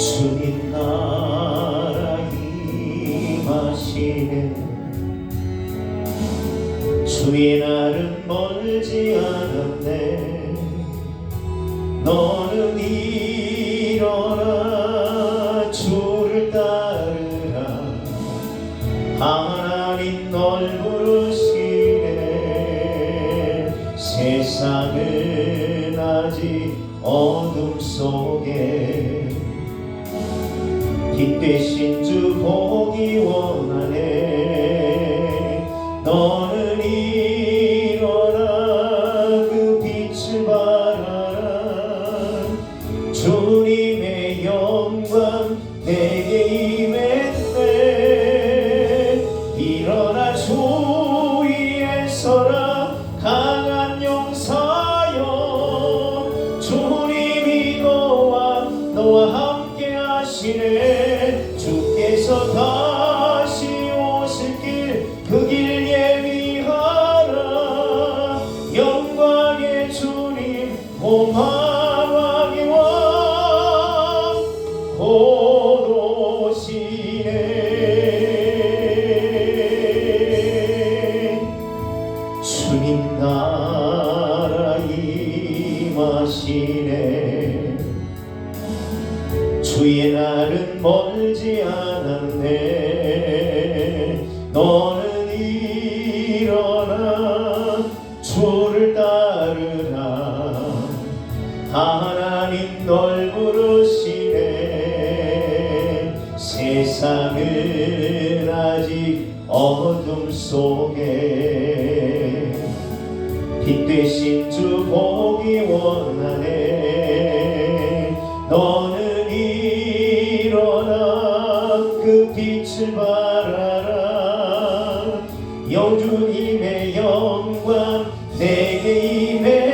주님 나라 임하시네. 주의 날은 멀지 않았네. 너는 일어나 주를 따르라. 하나님 널 부르시네. 세상은 아직 어둠 속에 빛 대신 주 보기 원하네. 너는 일어나 그 빛을 바라라. 주님의 영광 내게 임했네. 일어나 주 위에 서라. 강한 용사여. 주님이 주께서 다시 오실 길 그 길 예비하라. 영광의 주님 고마왕의 왕곧 오시네. 주님 나라 임하시네 주의 날은 멀지 않았네. 너는 일어나 주를 따르라. 하나님 널 부르시네. 세상은 아직 어둠 속에. 빛 대신 주 보기 원하네. 너 빛을 바라라. 영주님의 영광 내게 임했